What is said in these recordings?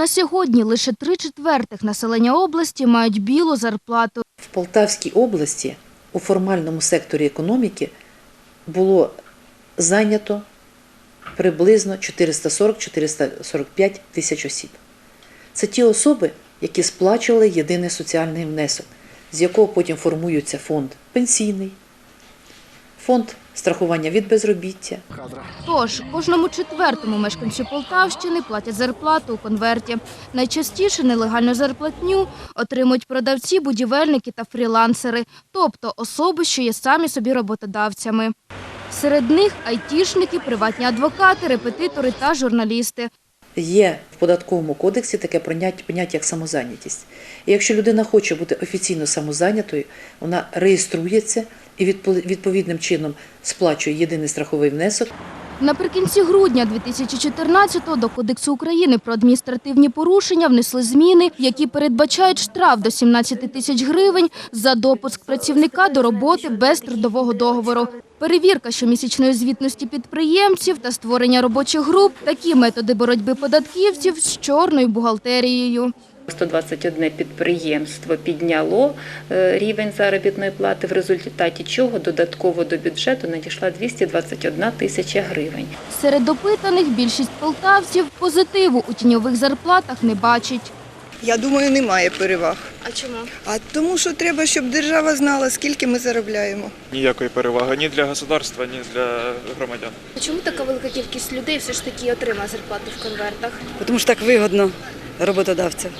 на сьогодні лише три четвертих населення області мають білу зарплату. В Полтавській області у формальному секторі економіки було зайнято приблизно 440-445 тисяч осіб. Це ті особи, які сплачували єдиний соціальний внесок, з якого потім формується фонд пенсійний, фонд страхування від безробіття, Тож кожному четвертому мешканцю Полтавщини платять зарплату у конверті. Найчастіше нелегальну зарплатню отримують продавці, будівельники та фрілансери, тобто особи, що є самі собі роботодавцями. Серед них айтішники, приватні адвокати, репетитори та журналісти. Є в податковому кодексі таке поняття, як самозайнятість. І якщо людина хоче бути офіційно самозайнятою, вона реєструється і відпо- відповідним чином сплачує єдиний страховий внесок. Наприкінці грудня 2014-го до Кодексу України про адміністративні порушення внесли зміни, які передбачають штраф до 17 тисяч гривень за допуск працівника до роботи без трудового договору. Перевірка щомісячної звітності підприємців та створення робочих груп – такі методи боротьби податківців з чорною бухгалтерією. 121 підприємство підняло е, рівень заробітної плати, в результаті чого додатково до бюджету надійшла 221 тисяча гривень. Серед опитаних більшість полтавців позитиву у тіньових зарплатах не бачить. Я думаю, немає переваг. А чому? А тому, що треба, щоб держава знала, скільки ми заробляємо. ніякої переваги ні для государства, ні для громадян. Чому така велика кількість людей все ж таки отримає зарплату в конвертах? тому що так вигодно роботодавцям.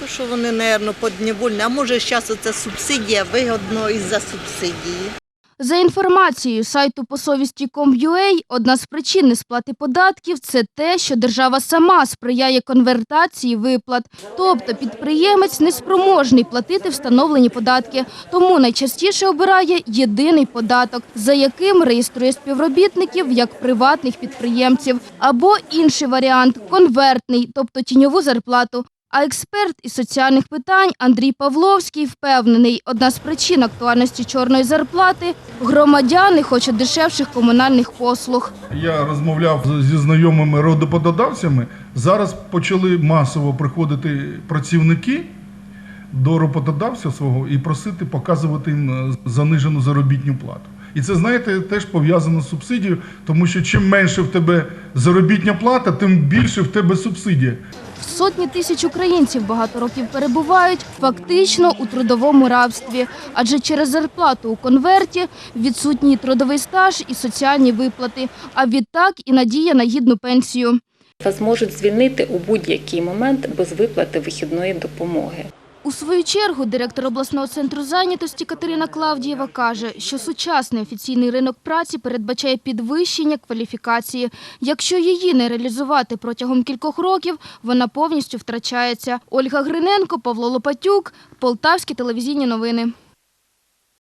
То, що вони, мабуть, подневольні. А може, зараз оця субсидія вигодно із-за субсидії. За інформацією сайту посовісті.com.ua, одна з причин несплати податків – це те, що держава сама сприяє конвертації виплат. Тобто підприємець неспроможний платити встановлені податки, тому найчастіше обирає єдиний податок, за яким реєструє співробітників як приватних підприємців. Або інший варіант – конвертний, тобто тіньову зарплату. А експерт із соціальних питань Андрій Павловський впевнений, одна з причин актуальності чорної зарплати – громадяни хочуть дешевших комунальних послуг. Я розмовляв зі знайомими родопододавцями. Зараз почали масово приходити працівники до роботодавця свого і просити показувати їм е, занижену заробітну плату. І це, знаєте, теж пов'язано з субсидією, тому що чим менше в тебе заробітня плата, тим більше в тебе субсидія. Сотні тисяч українців багато років перебувають фактично у трудовому рабстві, адже через зарплату у конверті відсутній трудовий стаж і соціальні виплати, а відтак і надія на гідну пенсію. Вас можуть звільнити у будь-який момент без виплати вихідної допомоги. У свою чергу директор обласного центру зайнятості Катерина Клавдієва каже, що сучасний офіційний ринок праці передбачає підвищення кваліфікації. Якщо її не реалізувати протягом кількох років, вона повністю втрачається. Ольга Гриненко, Павло Лопатюк, Полтавські телевізійні новини.